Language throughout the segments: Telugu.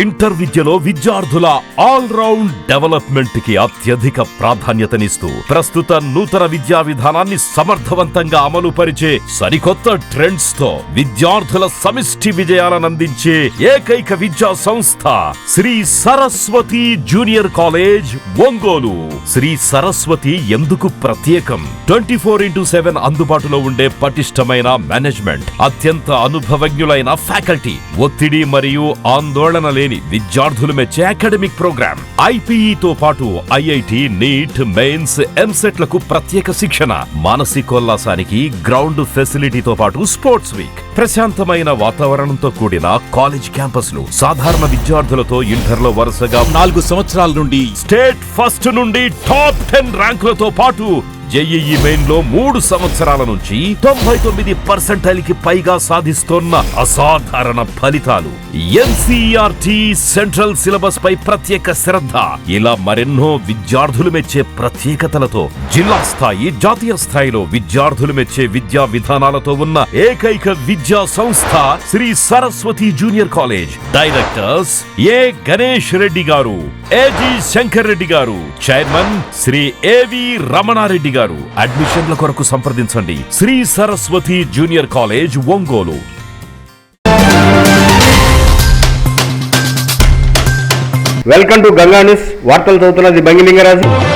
ఇంటర్ విద్యలో విద్యార్థుల ఆల్ రౌండ్ డెవలప్మెంట్కి అత్యధిక ప్రాధాన్యతనిస్తూ ప్రస్తుత నూతన విద్యా విధానాన్ని సమర్థవంతంగా అమలు పరిచే సరికొత్త ట్రెండ్స్తో విద్యార్థుల సమిష్టి విజయాలను అందించే ఏకైక విద్యా సంస్థ శ్రీ సరస్వతి జూనియర్ కాలేజ్ ఒంగోలు. శ్రీ సరస్వతి ఎందుకు ప్రత్యేకం? ట్వంటీ ఫోర్ ఇంటూ సెవెన్ అందుబాటులో ఉండే పటిష్టమైన మేనేజ్మెంట్ అత్యంత అనుభవజ్ఞులైన ఫ్యాకల్టీ ఒత్తిడి మరియు ఆందోళన లేని విద్యార్థులు మెచ్చే అకాడమిక్ ప్రోగ్రామ్. ఐపీఈతో పాటు ఐఐటి నీట్ మెయిన్స్ ఎంసెట్లకు ప్రత్యేక శిక్షణ. మానసికోల్లాసానికి గ్రౌండ్ ఫెసిలిటీతో పాటు స్పోర్ట్స్ వీక్. ప్రశాంతమైన వాతావరణంతో కూడిన కాలేజ్ క్యాంపస్లు సాధారణ విద్యార్థులతో ఇంటర్లో వరుసగా నాలుగు సంవత్సరాల నుండి స్టేట్ ఫస్ట్ నుండి టాప్ టెన్ ర్యాంకులతో పాటు జేఈఈ మెయిన్లో మూడు సంవత్సరాల నుంచి తొంభై తొమ్మిది పర్సెంటైల్కి పైగా సాధిస్తోన్న అసాధారణ ఫలితాలు. ఎన్సీఆర్టీ సెంట్రల్ సిలబస్ పై ప్రత్యేక శ్రద్ధ. ఇలా మరెన్నో విద్యార్థులు మెచ్చే ప్రత్యేకతలతో జిల్లా స్థాయి జాతీయ స్థాయిలో విద్యార్థులు మెచ్చే విద్యా విధానాలతో ఉన్న ఏకైక విద్యా సంస్థ Shri Saraswati junior college. Directors A Ganesh Reddy garu AG Shankar Reddy గారు చైర్మన్ శ్రీ ఏవి రమణారెడ్డి గారు అడ్మిషన్ల కొరకు సంప్రదించండి. Shri Saraswati junior college Ongole. Welcome to Ganga news. వార్తలు చదువుతున్నది బంగిలింగరాజు.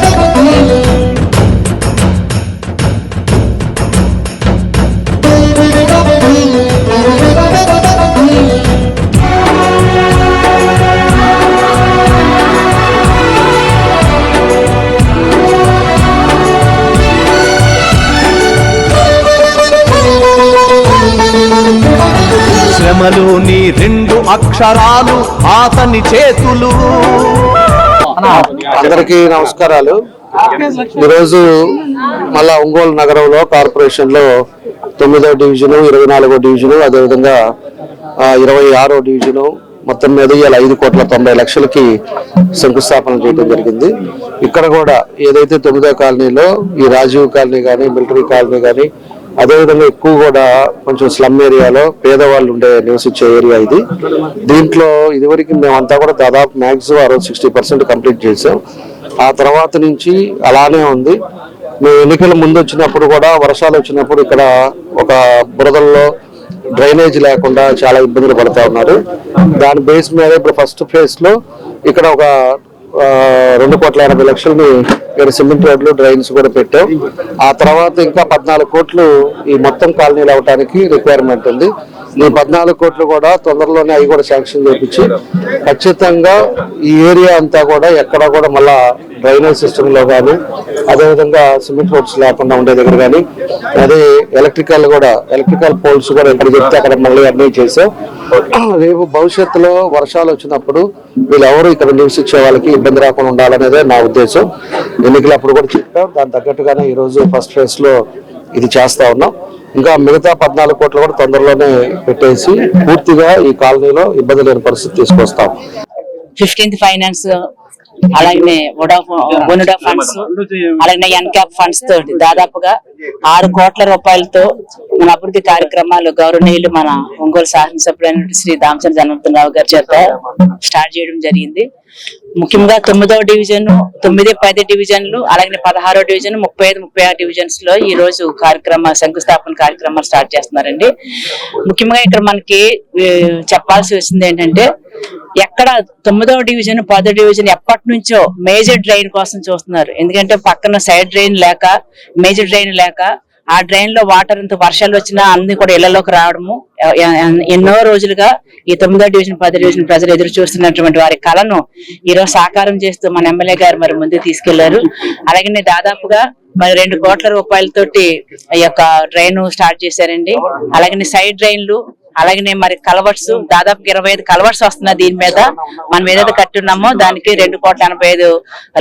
రెండు అక్షరాలు అతని చేతులు. అందరికీ నమస్కారాలు. ఈరోజు మళ్ళా ఒంగోలు నగరంలో కార్పొరేషన్లో తొమ్మిదో డివిజను ఇరవై నాలుగో డివిజను అదేవిధంగా ఇరవై ఆరో డివిజను మొత్తం మీద ఇవాళ ఐదు కోట్ల తొంభై లక్షలకి శంకుస్థాపన చేయడం జరిగింది. ఇక్కడ కూడా ఏదైతే తొమ్మిదో కాలనీలో ఈ రాజీవ్ కాలనీ కానీ మిలిటరీ కాలనీ కానీ అదేవిధంగా ఎక్కువ కూడా కొంచెం స్లమ్ ఏరియాలో పేదవాళ్ళు ఉండే నివసించే ఏరియా ఇది. దీంట్లో ఇదివరకు మేమంతా కూడా దాదాపు maximum around sixty percent complete చేసాం. ఆ తర్వాత నుంచి అలానే ఉంది. మేము ఎన్నికల ముందు వచ్చినప్పుడు కూడా వర్షాలు వచ్చినప్పుడు ఇక్కడ ఒక బురదల్లో డ్రైనేజ్ లేకుండా చాలా ఇబ్బందులు పడుతూ ఉన్నారు. దాని బేస్ మీద ఇప్పుడు ఫస్ట్ ఫేజ్లో ఇక్కడ ఒక రెండు కోట్ల ఎనభై లక్షలని మీరు సిమెంట్ రోడ్లు డ్రైన్స్ కూడా పెట్టాం. ఆ తర్వాత ఇంకా పద్నాలుగు కోట్లు ఈ మొత్తం కాలనీలు అవడానికి రిక్వైర్మెంట్ ఉంది. ఈ పద్నాలుగు కోట్లు కూడా తొందరలోనే అవి కూడా శాంక్షన్ చేపించి ఖచ్చితంగా ఈ ఏరియా అంతా కూడా ఎక్కడ కూడా మళ్ళా డ్రైనేజ్ సిస్టమ్లో కానీ అదేవిధంగా సిమెంట్ రోడ్స్ లేకుండా ఉండే దగ్గర కానీ అదే ఎలక్ట్రికల్ కూడా ఎలక్ట్రికల్ పోల్స్ కూడా ఎక్కడ చెప్తే అక్కడ మళ్ళీ అన్నీ చేసాం. రేపు భవిష్యత్తులో వర్షాలు వచ్చినప్పుడు వీళ్ళెవరు ఇక్కడ నివసించే వాళ్ళకి ఇబ్బంది రాకుండా ఉండాలనేదే నా ఉద్దేశం. ఎన్నికలు అప్పుడు కూడా చెప్పాం దాని తగ్గట్టుగానే ఈ రోజు ఫస్ట్ ఫేజ్లో ఇది చేస్తా ఉన్నాం. ఇంకా మిగతా పద్నాలుగు కోట్లు కూడా తొందరలోనే పెట్టేసి పూర్తిగా ఈ కాలనీలో ఇబ్బంది లేని పరిస్థితి తీసుకొస్తాం. ఫిఫ్టీన్త్ ఫైనాన్స్ అలాగే వనుడా ఫండ్స్ అలాగే ఎన్క్యాప్ ఫండ్స్ తోటి దాదాపుగా ఆరు కోట్ల రూపాయలతో మన అభివృద్ధి కార్యక్రమాలు గౌరవనీయులు మన ఒంగోలు శాసనసభ్యులైన శ్రీ దామచంద్ర జనార్దన్ రావు గారి చేత స్టార్ట్ చేయడం జరిగింది. ముఖ్యంగా తొమ్మిదవ డివిజన్ తొమ్మిది పది డివిజన్లు అలాగే పదహారో డివిజన్ ముప్పై ఐదు ముప్పై ఆరు డివిజన్స్లో ఈ రోజు కార్యక్రమ శంకుస్థాపన కార్యక్రమాలు స్టార్ట్ చేస్తున్నారండి. ముఖ్యంగా ఇక్కడ మనకి చెప్పాల్సి వచ్చింది ఏంటంటే ఎక్కడ తొమ్మిదవ డివిజన్ పదో డివిజన్ ఎప్పటి నుంచో మేజర్ డ్రైన్ కోసం చూస్తున్నారు. ఎందుకంటే పక్కన సైడ్ డ్రైన్ లేక మేజర్ డ్రైన్ లేక ఆ డ్రైన్లో వాటర్ ఇంత వర్షాలు వచ్చినా అన్ని కూడా ఇళ్ళలోకి రావడము. ఎన్నో రోజులుగా ఈ తొమ్మిదో డివిజన్ పది డివిజన్ ప్రజలు ఎదురు చూస్తున్నటువంటి వారి కళను ఈ రోజు సాకారం చేస్తూ మన ఎమ్మెల్యే గారు మరి ముందుకు తీసుకెళ్ళారు. అలాగే దాదాపుగా మరి రెండు కోట్ల రూపాయలతోటి ఈ యొక్క డ్రైన్ స్టార్ట్ చేశారండి. అలాగే సైడ్ డ్రైన్లు అలాగే మరి కలవర్స్ దాదాపు ఇరవై ఐదు కలవర్స్ వస్తున్నాయి దీని మీద మనం ఏదైతే కట్టున్నామో దానికి రెండు కోట్ల ఎనభై ఐదు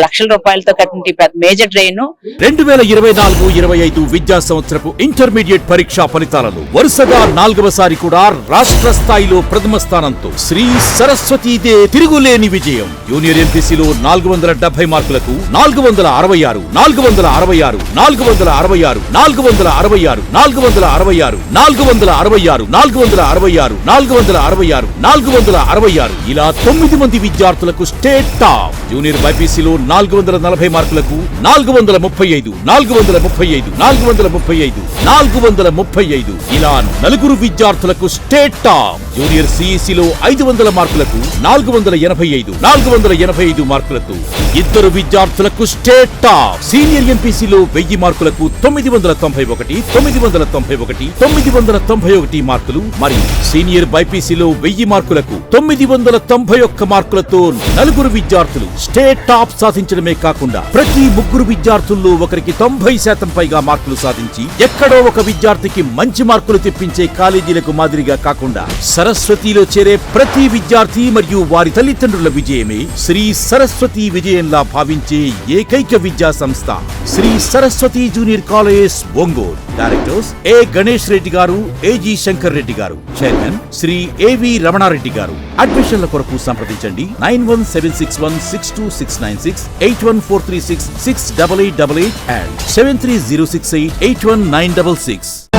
లక్షల రూపాయలతో కట్టిన మేజర్ డ్రైన్. రెండు వేల ఇరవై నాలుగు ఇరవై ఐదు విద్యా సంవత్సరపు ఇంటర్మీడియట్ పరీక్షా ఫలితాలలో వరుసగా నాలుగవసారి కూడా రాష్ట్ర స్థాయిలో ప్రథమ స్థానంతో శ్రీ సరస్వతీదే తిరుగులేని విజయం. జూనియర్ ఎంపీసీలో నాలుగు వందల డెబ్బై మార్కులకు నాలుగు వందల అరవై ఆరు నాలుగు వందల అరవై ఆరు నాలుగు వందల అరవై ఆరు నాలుగు వందల అరవై ఆరు నాలుగు వందల అరవై ఆరు నాలుగు వందల అరవై ఆరు నాలుగు వందల అరవై ఆరు నాలుగు వందల అరవై ఆరు నాలుగు వందల అరవై ఆరు. ఇలా తొమ్మిది మంది విద్యార్థులకు స్టేట్ టాప్. జూనియర్ బైపీసీలో నాలుగు వందల నలభై మార్కులకు నాలుగు వందల ముప్పై ఐదు నాలుగు వందల ముప్పై ఐదు నాలుగు వందల ముప్పై ఐదు నాలుగు వందల ముప్పై ఐదు. ఇలా నలుగురు విద్యార్థులకు స్టేట్ టాప్. జూనియర్ సిఈసిలో ఐదు వందల మార్కులకు నాలుగు వందల ఎనభై ఐదు నాలుగు వందల ఎనభై ఐదు మార్కులతో ఇద్దరు విద్యార్థులకు స్టేట్ టాప్. సీనియర్ ఎంపీసీలో వెయ్యి మార్కులకు తొమ్మిది వందల తొంభై ఒకటి తొమ్మిది వందల తొంభై ఒకటి తొమ్మిది వందల తొంభై ఒకటి మార్కులు మరియు సీనియర్ బైపీసీలో వెయ్యి మార్కులకు తొమ్మిది వందల తొంభై ఒక్క మార్కులతో నలుగురు విద్యార్థులు స్టేట్ టాప్ సాధించడమే కాకుండా ప్రతి ముగ్గురు విద్యార్థుల్లో ఒకరికి తొంభై శాతం పైగా మార్కులు సాధించి ఎక్కడో ఒక విద్యార్థికి మంచి మార్కులు తెప్పించే కాలేజీలకు మాదిరిగా కాకుండా సరస్వతిలో చేరే ప్రతి విద్యార్థి మరియు వారి తల్లిదండ్రుల విజయమే శ్రీ సరస్వతి విజయంలా భావించే ఏకైక విద్యా సంస్థ. Shri Saraswati junior college Ongole. Directors A Ganesh Reddy garu AG Shankar Reddy గారు. చైర్మన్ శ్రీ ఏవి రమణారెడ్డి గారు. అడ్మిషన్ల కొరకు సంప్రదించండి. Nine one seven six one six two six nine six eight one four three six six double eight double eight and seven three zero six eight eight one nine double six.